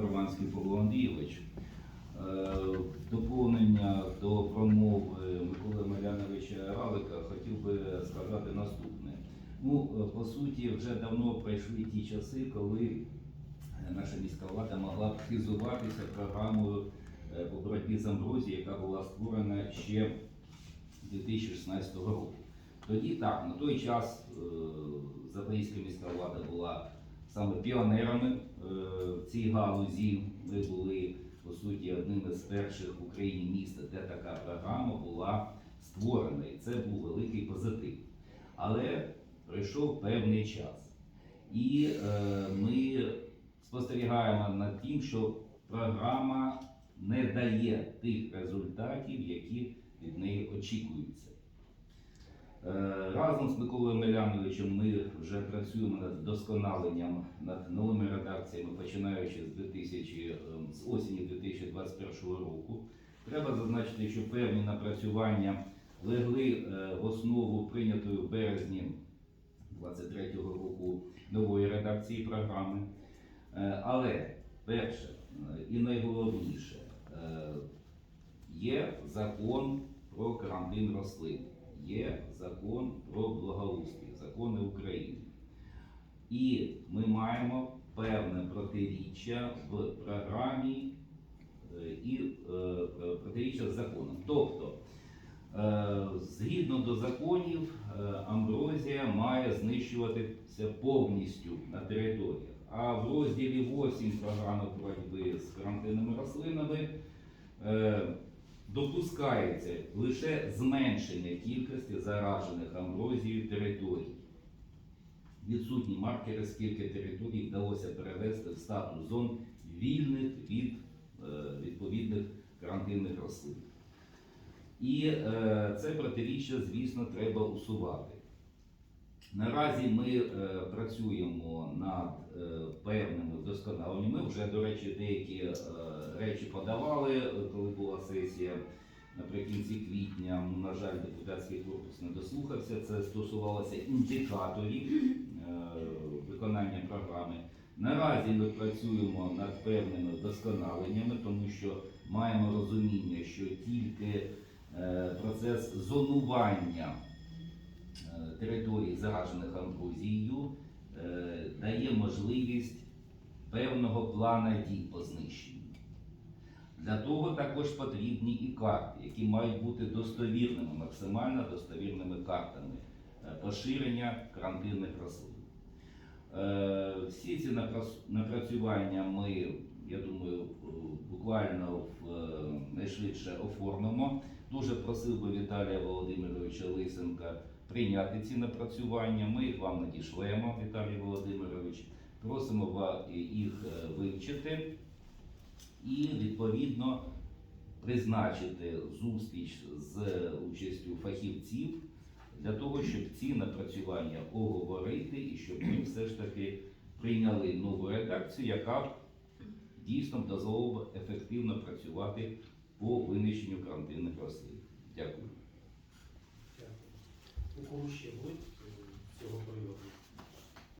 Романський Павло Андрійович. Е, Доповнення до промови Миколи Маляновича Равлика хотів би сказати наступне. Ну, е, по суті, вже давно пройшли ті часи, коли наша міська влада могла хизуватися програмою е, по боротьбі з амброзією, яка була створена ще 2016 року. Тоді так, на той час Запорізька міська влада була саме піонерами е, в цій галузі. Ми були по суті одним із перших в Україні міст, де така програма була створена, і це був великий позитив. Але пройшов певний час, і е, ми спостерігаємо над тим, що програма не дає тих результатів, які від неї очікуються. Е, Разом з Миколою Миляновичем ми вже працюємо над вдосконаленням над новими редакціями, починаючи з 2000, е, з осені 2021 року. Треба зазначити, що певні напрацювання легли е, в основу прийнятої в березні 2023 року нової редакції програми. Але перше і найголовніше є закон про карантин рослин, є закон про благоустрій, закони України. І ми маємо певне протиріччя в програмі е, і е, протиріччя з законом. Тобто, е, згідно до законів, е, амброзія має знищуватися повністю на територіях. А в розділі 8 програми боротьби з карантинними рослинами е, допускається лише зменшення кількості заражених амброзією територій. Відсутні маркери, скільки територій вдалося перевести в статус зон вільних від е, відповідних карантинних рослин. І е, це протиріччя, звісно, треба усувати. Наразі ми е, працюємо над е, певними вдосконаленнями. Ми вже, до речі, деякі е, речі подавали, е, коли була сесія наприкінці квітня. На жаль, депутатський корпус не дослухався. Це стосувалося індикаторів е, виконання програми. Наразі ми працюємо над певними вдосконаленнями, тому що маємо розуміння, що тільки е, процес зонування е, територій, заражених амброзією, е, дає можливість певного плана дій по знищенню. Для того також потрібні і карти, які мають бути достовірними, максимально достовірними картами е, поширення карантинних рослин. Е, Всі ці напрацювання ми, я думаю, буквально найшвидше оформимо. Дуже просив би Віталія Володимировича Лисенка прийняти ці напрацювання. Ми їх вам надішлемо, Віталій Володимирович. Просимо їх е, вивчити і відповідно призначити зустріч з участю фахівців для того, щоб ці напрацювання оговорити і щоб ми все ж таки прийняли нову редакцію, яка дійсно дозволила ефективно працювати по винищенню карантинних рослин. Дякую. Дякую.